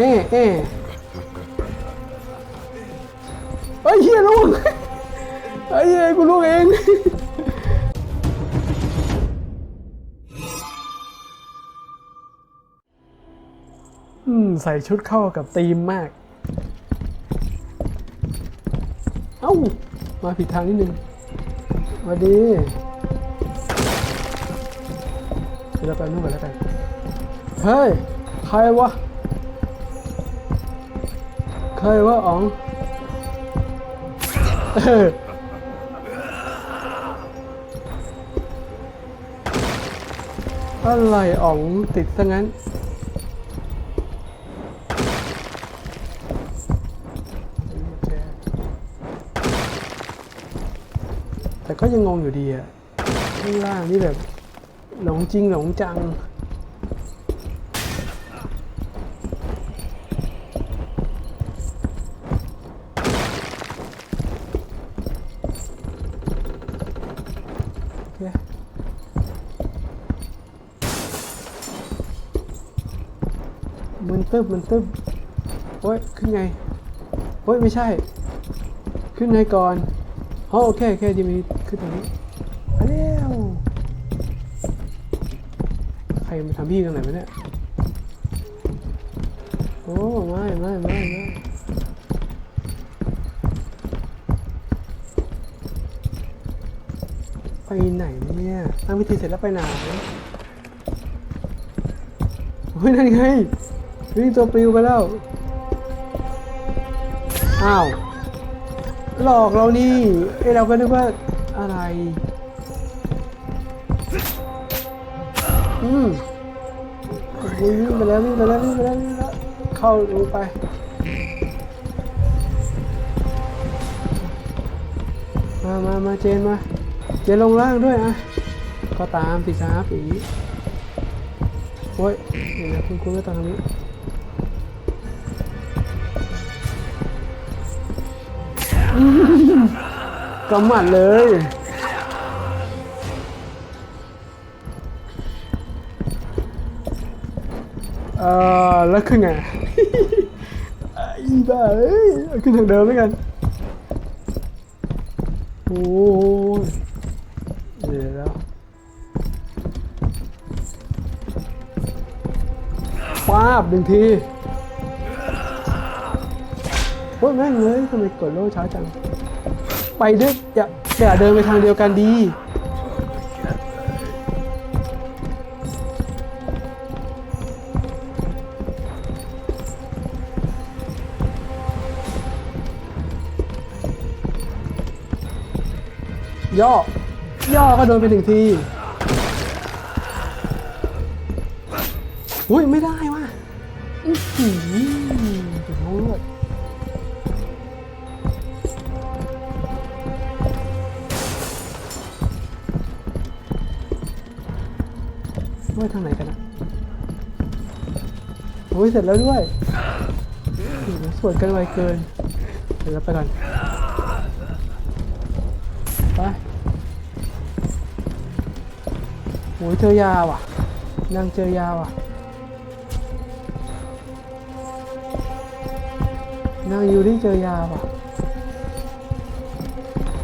เอ๊เอ๊ะเฮ้ยเฮียลูกเฮ้ยเฮ้ยกูลูกเองอืมใส่ชุดเข้ากับธีมมาก เอ้า มาผิดทางนิดนึงสวัสดีเดี๋ยวเราไปนู่นกันแล้วกัน เฮ้ย ใครวะ ใครวะอ๋องอออะไรอ๋องติดซะงั้น แต่ก็ยังงงอยู่ดีอะข้างล่างนี่แบบ หลงจริงหลงจัง มันตึบมันตึบโอ้ยขึ้นไงโอ้ยไม่ใช่ ขึ้นไงก่อนโอเคโอเคดีมีขึ้นตรงนี้มาแล้วใครมาทำพี่ตรงไหนวะเนี่ยโอ้ไม่ไม่ไม่ไม่ไปไหนเนี่ยตั้งวิธีเสร็จแล้วไปไหนเฮ้ยนั่นไง วิ่งตัวปลิวไปแล้ว อ้าว หลอกเรานี่ไอเราก็นึกว่าอะไร อืมวิ่งไปแล้ววิ่งไปแล้ววิ่งไปแล้ววิ่งไปแล้วเข้าลงไปมามามาเจนมา เจนลงล่างด้วยอะ ก็ตามสิครับอีโอ้ยเดี๋ยวคุณคุณก็ตามตรงนี้ กำหมัดเลย เอ่อ แล้วขึ้นไงอ้บ้าเอ้ยขึ้นทางเดิมด้วกัน โอ้ยเดี๋ยวแล้วป้าบหนึ่งทีโอ้ยแม่งเลยทำไมกดโล่ช้าจัง ไปด้วยอย่าอย่าเดินไปทางเดียวกันดีย่อย่อก็โดนไปหนึ่งที อุ้ยไม่ได้ว่ะอื้อหือถึงน้ ว่าทางไหนกันอะโอ้ยเสร็จแล้วด้วยสวดกันไวเกิน เดี๋ยวเราไปก่อนไปโอ้ยเจอยาว่ะนางเจอยาว่ะนางยูริเจอยาว่ะ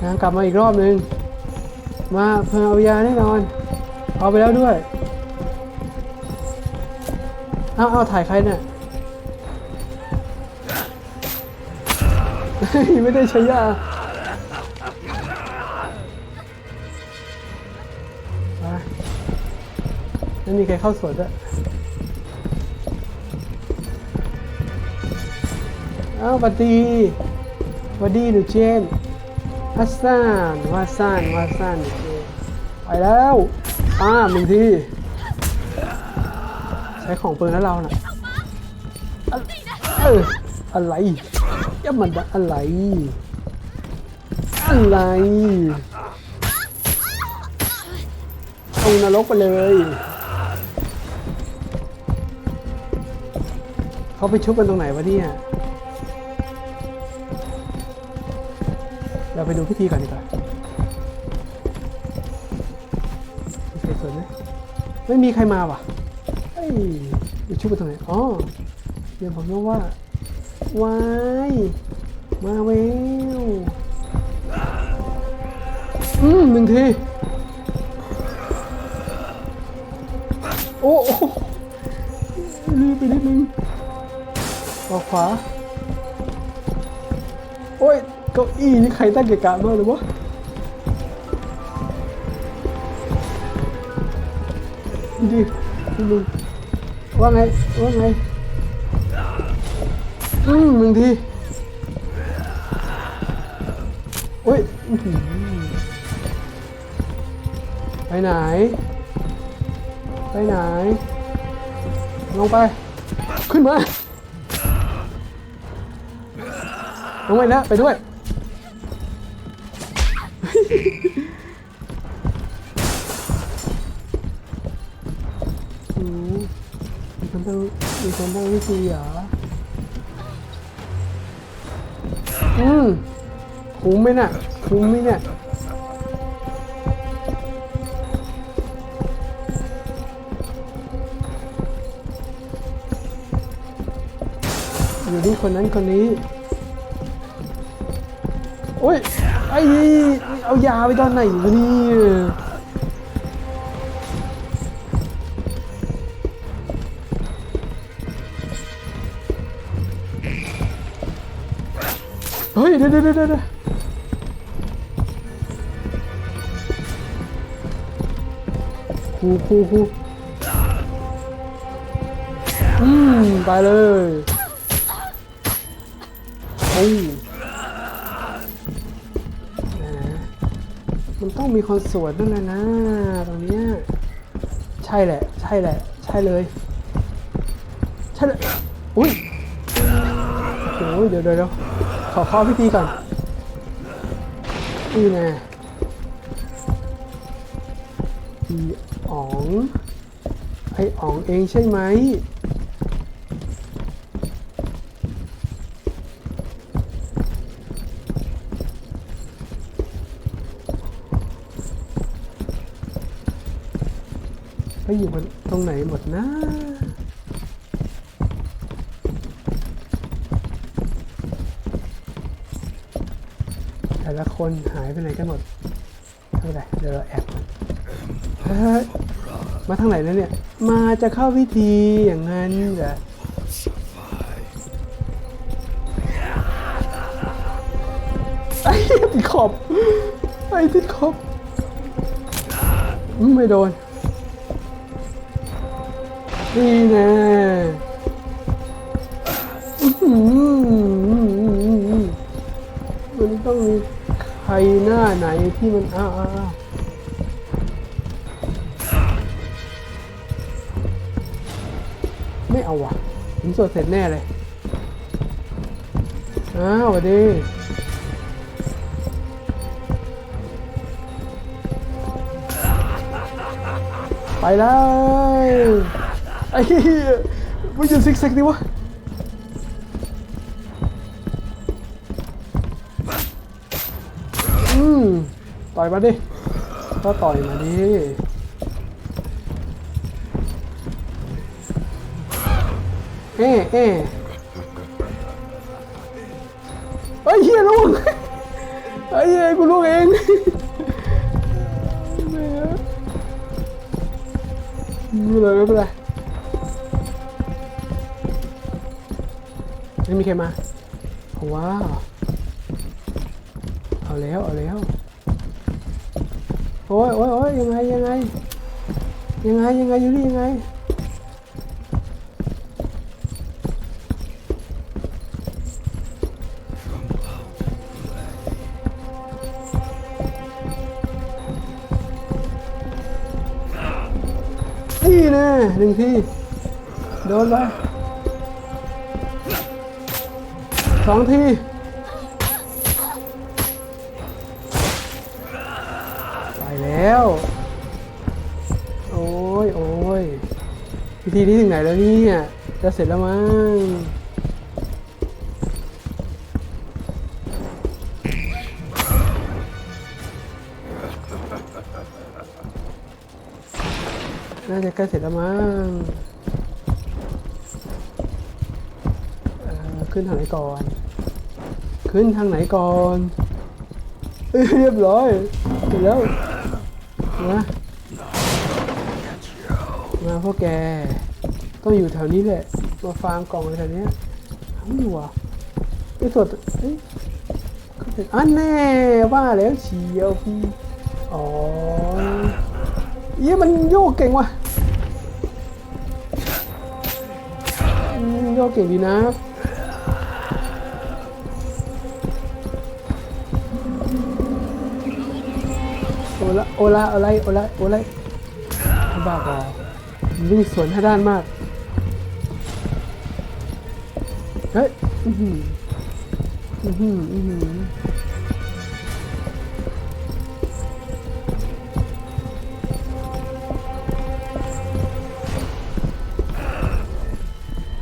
นางกลับมาอีกรอบนึง มาเพิ่งเอายาแน่นอน เอาไปแล้วด้วย อาเอาถ่ายใครเนี่ย ไม่ได้ใช้ยาไปไม่มีใครเข้าสวนด้วยเอาบัดดีบัดดีหนูเจนฮัสซันวาซันวาซันไปแล้วอ้าหนึ่งที ใช้ของปืนแล้วเราน่ะอะเอออะไรย่ามันจะอะไร อะไรลงนรกไปเลย เขาไปชุบกันตรงไหนวะเนี่ยเราไปดูพิธีก่อนดีกว่ามีใครสวยไหมไม่มีใครมาว่ะ เฮ้ยชุบกันตรงไหนอ๋อเดี๋ยวผมต้องว่าวายมาเวลอืมหนึ่งทีโอ้โอ้ลืมไปนิดนึงออกขวา โอ้ยเก้าอี้นี่ใครตั้งเกะกะมากเลยวะดีดีมึง ว่าไง ว่าไง อืมหนึ่งทีโอ้ยไปไหน ไปไหน ลงไป ขึ้นมา ลงไปแล้ว ไปด้วย อืมมีคนตั้งมี ซีเหรอ อืมคุ้มไหมน่ะ คุ้มไหมเนี่ยอยู่ที่คนนั้นคนนี้ โอ้ย ไอ้ เอายาไปตอนไหนวะเนี่ย เฮ้ยเดี๋ยวเดี๋ยวเดี๋ยวเดี๋ยวครูครูครูอืมไปเลยโอ้ยแหมันต้องมีคนสวนนั่นแหละนะตรงเนี้ยใช่แหละ ใช่แหละ ใช่เลย ใช่เลยอุ้ยโอ้ยเดี๋ยวเดี๋ยว ขอเข้าพิธีก่อนนี่แน่อีอ๋องไออ๋องเองใช่ไหมไปอยู่บนตรงไหนหมดนะ ละคนหายไปไหนกันหมดไม่เป็นไรเดี๋ยวเราแอบเฮ้ยมาทางไหนแล้วเนี่ย มาจะเข้าพิธีอย่างนั้นเหรอไอ้ติดขอบไอ้ติดขอบไม่โดน นี่แน่อื้อหือมันต้องมี ใครหน้าไหนที่มันอ้าวอ้าวไม่เอาวะผมสวดเสร็จแน่เลย อ้าวสวัสดีไปเลยไอ้เหี้ยไม่หยุดซิกแซกดิวะ ต่อยมาดิ ก็ต่อยมาดิ เอ๊เอ๊ะไอ้เหี้ยลูกไอ้เหี้ยกูลูกเองไม่เป็นไรไม่เป็นไรไม่มีใครมาว้าวเอาแล้ว เอาแล้ว โอ้ยโอ้ยโอ้ยยังไงยังไงยังไงยังไงอยู่นี่ยังไงนี่นะหนึ่งทีโดนไปสองที แล้ว โอ้ยโอ้ยพิธีนี้ถึงไหนแล้วเนี่ย จะเสร็จแล้วมั้งน่าจะใกล้เสร็จแล้วมั้งขึ้นทางไหนก่อน ขึ้นทางไหนก่อนเอ้ยเรียบร้อยเสร็จแล้ว มามาพวกแก ต้องอยู่แถวนี้แหละ มาฟาร์มกล่องอะไรแถวนี้ยทำอยู่อะไอ้ตัวเอ้ยเขาเป็นอันแน่ว่าแล้วเชียวพี่ อ๋อเอี้ยมันโยกเก่งว่ะโยกเก่งดีนะ ละโอละโอไลโอไลโอไลบ้าบอวิ่งสวนท่าด้านมาก เฮ้ย อือหืออือหืออือหือ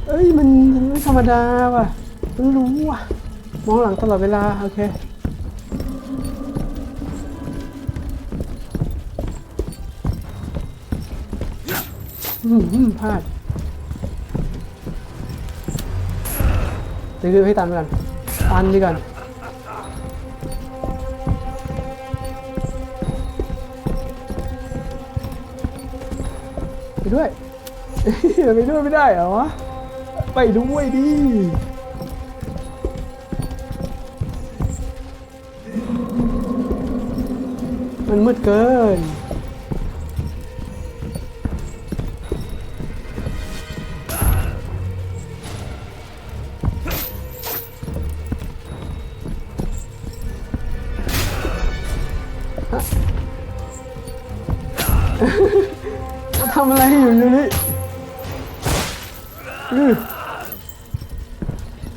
เอ้ย มันมันไม่ธรรมดาว่ะมันรู้ว่ะ มองหลังตลอดเวลา โอเค อืมอืมพลาดเดี๋ยวให้ตันไปก่อนตันดีก่อนไปด้วยไปด้วยไม่ได้เหรอวะ ไปด้วยดิมันมืดเกิน ทำอะไรอยู่อยู่นี่อื้อ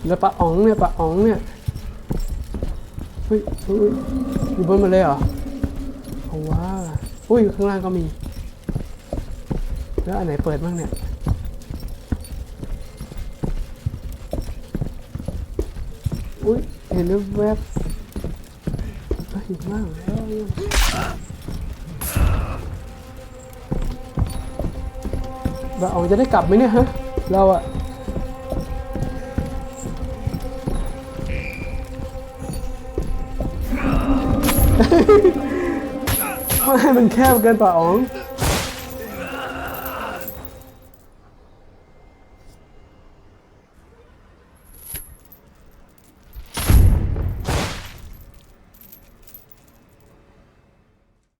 แล้วปลาอ๋องเนี่ยปลาอ๋องเนี่ยเฮ้ยเฮ้ยอยู่บนมาเลยเหรอเอาว่าอุ้ยข้างล่างก็มี แล้วอันไหนเปิดบ้างเนี่ยอุ้ยเห็นแวบเฮ้ยอยู่ข้างล่างแล้ว เราออกจะได้กลับไหมเนี่ยฮะ เราอะไม่มันแคบเกินป่าอ๋อง